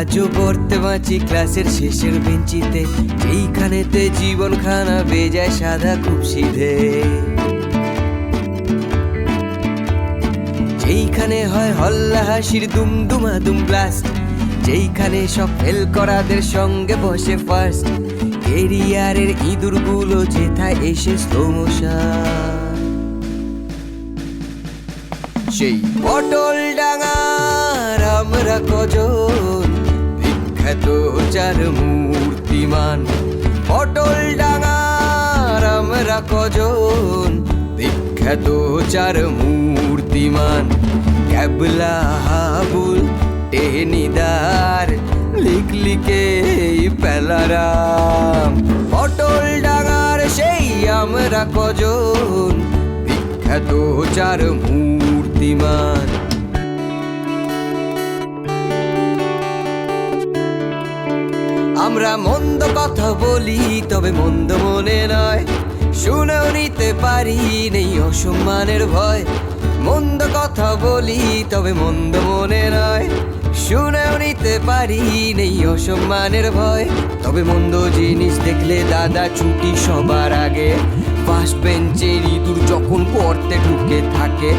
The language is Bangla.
আজও পড়তে বাঁচি ক্লাসের শেষের বেঞ্চিতে। এইখানেতে জীবন খানা বেজায় সাদা খুব সিধে যেইখানে হয় হল্লা হাসির দুমদুমা দুম ব্লাস্ট যেইখানে সব ফেল করাদের সঙ্গে বসে ফার্স্ট কেরিয়ারের ইঁদুরগুলো যেথায় এসে স্লো মোশন সেই পটল ডাঙার আমরা কজন বিখ্যাত চার মূর্তিমান। পটল ডাঙার আমরা কজন? বিখ্যাত চার মূর্তিমান। ক্যাবলা হাবুল টেনিদার লিখলিকে পেলারাম। পটল ডাঙার সেই আমরা কজন? বিখ্যাত চার মূর্তিমান। আমরা মন্দ কথা বলি, তবে মন্দ মনে নয়। শুনেও নিতে পারি, নেই অসম্মানের ভয়। মন্দ কথা বলি, তবে মন্দ মনে নয়। শুনেও নিতে পারি, নেই অসম্মানের ভয়। তবে মন্দ জিনিস দেখলে দাদা ছুটি সবার আগে। ফার্স্ট বেঞ্চের ইঁদুর যখন পড়তে ঢুকে থাকে